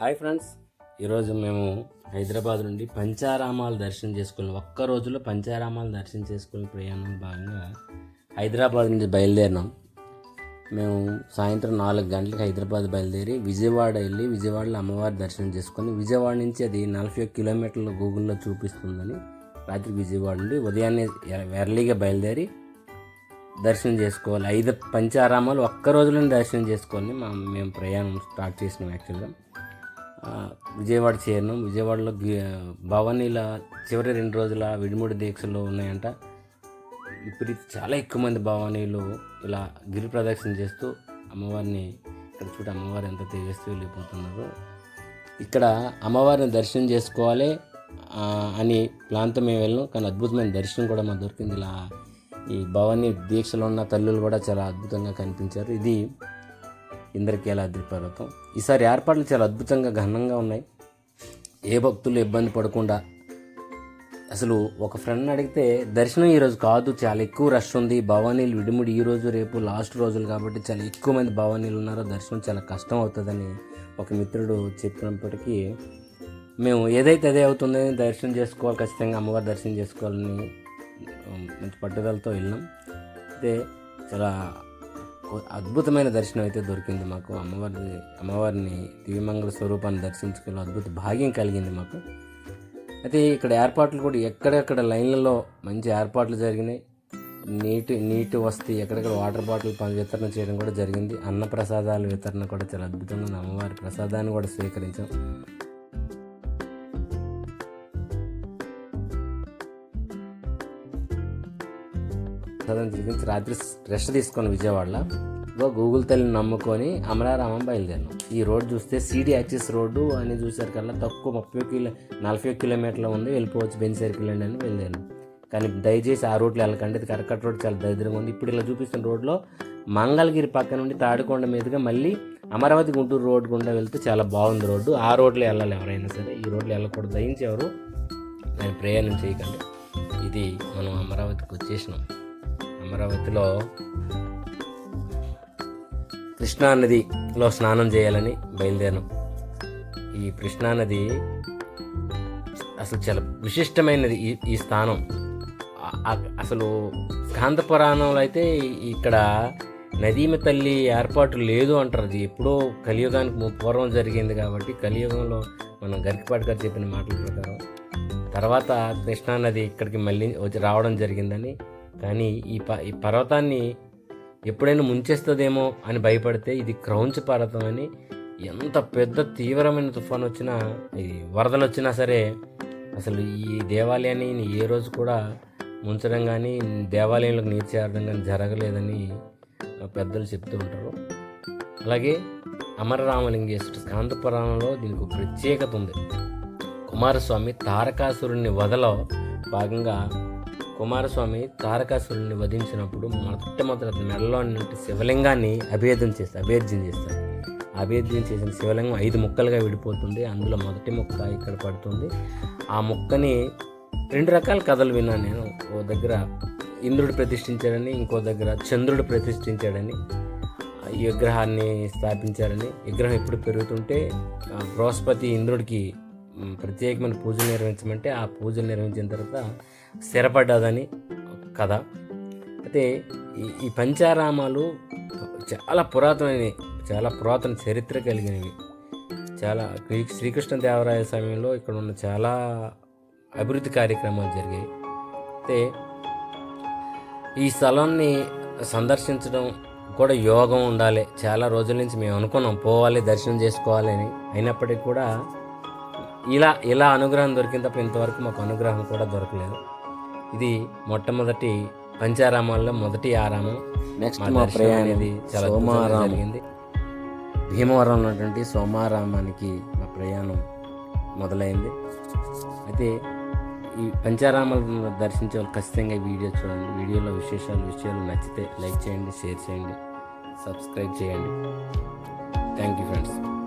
Hi friends. ఈరోజు మేము హైదరాబాద్ నుండి పంచారామాలు దర్శనం చేసుకుని ఒక్క రోజులో పంచారామాలు దర్శనం చేసుకునే ప్రయాణం భాగంగా హైదరాబాద్ నుంచి బయలుదేరినాం. మేము సాయంత్రం నాలుగు గంటలకు హైదరాబాద్ బయలుదేరి విజయవాడ వెళ్ళి విజయవాడలో అమ్మవారి దర్శనం చేసుకొని విజయవాడ నుంచి అది నలభై ఒక్క కిలోమీటర్లు గూగుల్లో చూపిస్తుందని రాత్రి విజయవాడ నుండి ఉదయాన్నే ఎర్లీగా బయలుదేరి దర్శనం చేసుకోవాలి. ఐదు పంచారామాలు ఒక్క రోజులోనే దర్శనం చేసుకొని మా మేము ప్రయాణం స్టార్ట్ చేసినాం యాక్చువల్గా. విజయవాడ చేరినాం. విజయవాడలో గి- భవానీల చివరి రెండు రోజుల విడిముడి దీక్షలు ఉన్నాయంట. ఇప్పుడు చాలా ఎక్కువ మంది భవానీలు ఇలా గిరి ప్రదక్షిణ చేస్తూ అమ్మవారిని ఇక్కడ చూడ అమ్మవారు ఎంత తేజస్వి వెళ్ళిపోతున్నారు. ఇక్కడ అమ్మవారిని దర్శనం చేసుకోవాలి అని ప్లాన్తో మేము వెళ్ళాం కానీ అద్భుతమైన దర్శనం కూడా మాకు దొరికింది. ఇలా ఈ భవానీ దీక్షలో ఉన్న తల్లులు కూడా చాలా అద్భుతంగా కనిపించారు. ఇది ఇంద్రకీలాద్రి పర్వతం. ఈసారి ఏర్పాట్లు చాలా అద్భుతంగా ఘనంగా ఉన్నాయి. ఏ భక్తులు ఇబ్బంది పడకుండా. అసలు ఒక ఫ్రెండ్ అడిగితే దర్శనం ఈరోజు కాదు చాలా ఎక్కువ రష్ ఉంది. భవానీలు విడిముడి ఈ రోజు రేపు లాస్ట్ రోజులు కాబట్టి చాలా ఎక్కువ మంది భవానీలు ఉన్నారు. దర్శనం చాలా కష్టం అవుతుందని ఒక మిత్రుడు చెప్పినప్పటికీ మేము ఏదైతే అదే అవుతుందని దర్శనం చేసుకోవాలి ఖచ్చితంగా అమ్మవారి దర్శనం చేసుకోవాలని మంచి పట్టుదలతో వెళ్ళాం అయితే చాలా అద్భుతమైన దర్శనం అయితే దొరికింది మాకు. అమ్మవారి అమ్మవారిని దివ్యమంగళ స్వరూపాన్ని దర్శించుకునే అద్భుత భాగ్యం కలిగింది మాకు. అయితే ఇక్కడ ఏర్పాట్లు కూడా ఎక్కడెక్కడ లైన్లలో మంచి ఏర్పాట్లు జరిగినాయి. నీటి నీటి వస్తీ ఎక్కడెక్కడ వాటర్ బాటిల్ వితరణ చేయడం కూడా జరిగింది. అన్న ప్రసాదాల వితరణ కూడా చాలా అద్భుతంగా ఉంది. అమ్మవారి ప్రసాదాన్ని కూడా స్వీకరించాం. ప్రసాదం స్వీకరించి రాత్రి రెస్ట్ తీసుకొని విజయవాడలో. ఇగో గూగుల్ తల్లిని నమ్ముకొని అమరారామం బయలుదేరాను. ఈ రోడ్ చూస్తే సిడి యాక్సిస్ రోడ్డు అని చూసారు కల్లా తక్కువ ముప్పై కిలో నలభై కిలోమీటర్లు ఉంది వెళ్ళిపోవచ్చు బెంచ్ సర్కిల్ అండి అని వెళ్ళాను. కానీ దయచేసి ఆ రోడ్లో వెళ్ళకండి ఇది కరకట్ రోడ్ చాలా దరిద్రంగా ఉంది. ఇప్పుడు ఇలా చూపిస్తున్న రోడ్లో మంగళగిరి పక్క నుండి తాడికొండ మీదుగా మళ్ళీ అమరావతి గుంటూరు రోడ్ గుండా వెళ్తే చాలా బాగుంది రోడ్డు. ఆ రోడ్లో వెళ్ళాలి ఎవరైనా సరే ఈ రోడ్లో వెళ్ళకూడదు దయించి ఎవరు ప్రయాణం చేయకండి. ఇది మనం అమరావతికి వచ్చేసినాం. అమరావతిలో కృష్ణా నదిలో స్నానం చేయాలని బయలుదేరాం ఈ కృష్ణా నది అసలు చాలా విశిష్టమైనది ఈ ఈ స్థానం. అసలు కాంత పురాణంలో అయితే ఇక్కడ నదీమ తల్లి ఏర్పాటు లేదు అంటారు. అది ఎప్పుడో కలియుగానికి పూర్వం జరిగింది కాబట్టి కలియుగంలో మనం గరికపాటి గారు చెప్పిన మాటల ప్రకారం తర్వాత కృష్ణా నది ఇక్కడికి మళ్ళీ వచ్చి రావడం జరిగిందని కానీ ఈ ప ఈ పర్వతాన్ని ఎప్పుడైనా ముంచేస్తుందేమో అని భయపడితే ఇది క్రౌంచ్ పర్వతం అని ఎంత పెద్ద తీవ్రమైన తుఫాన్ వచ్చినా ఇది వరదలు వచ్చినా సరే అసలు ఈ దేవాలయాన్ని ఏ రోజు కూడా ముంచడం కానీ దేవాలయంలోకి నీరు చేరడం కానీ జరగలేదని పెద్దలు చెప్తూ ఉంటారు. అలాగే అమరరామలింగేశ్వర స్కాంత పురాణంలో దీనికి ఒక ప్రత్యేకత ఉంది. కుమారస్వామి తారకాసురుణ్ణి వదలో భాగంగా కుమారస్వామి తారకాసురుని వధించినప్పుడు మొట్టమొదటి మెడలో నుండి శివలింగాన్ని అభేదం చేస్తారు అభేద్యం చేస్తారు అభేద్యం చేసిన శివలింగం ఐదు ముక్కలుగా విడిపోతుంది. అందులో మొదటి ముక్క ఇక్కడ పడుతుంది. ఆ ముక్కని రెండు రకాల కథలు విన్నాను నేను. ఓ దగ్గర ఇంద్రుడు ప్రతిష్ఠించాడని ఇంకో దగ్గర చంద్రుడు ప్రతిష్ఠించాడని ఈ విగ్రహాన్ని స్థాపించారని. విగ్రహం ఎప్పుడు పెరుగుతుంటే బృహస్పతి ఇంద్రుడికి ప్రత్యేకమైన పూజలు నిర్వహించమంటే ఆ పూజలు నిర్వహించిన తర్వాత స్థిరపడ్డదని కథ. అయితే ఈ పంచారామాలు చాలా పురాతనమైనవి చాలా పురాతన చరిత్ర కలిగినవి. చాలా శ్రీకృష్ణ శ్రీకృష్ణదేవరాయ సమయంలో ఇక్కడ ఉన్న చాలా అభివృద్ధి కార్యక్రమాలు జరిగాయి. అయితే ఈ స్థలాన్ని సందర్శించడం కూడా యోగం ఉండాలి. చాలా రోజుల నుంచి మేము అనుకున్నాం పోవాలి దర్శనం చేసుకోవాలి అని. అయినప్పటికీ కూడా ఇలా ఇలా అనుగ్రహం దొరికిన తప్ప ఇంతవరకు మాకు అనుగ్రహం కూడా దొరకలేదు. ఇది మొట్టమొదటి పంచారామాల్లో మొదటి ఆరామం. నెక్స్ట్ మా ప్రయాణం అనేది చాలా సోమారామం. జరిగింది. భీమవరం ఉన్నటువంటి సోమారామానికి మా ప్రయాణం మొదలైంది. అయితే ఈ పంచారామాలను దర్శించే వాళ్ళు ఖచ్చితంగా ఈ వీడియో చూడండి. వీడియోలో విశేషాలు విషయాలు నచ్చితే లైక్ చేయండి షేర్ చేయండి సబ్స్క్రైబ్ చేయండి. Thank you friends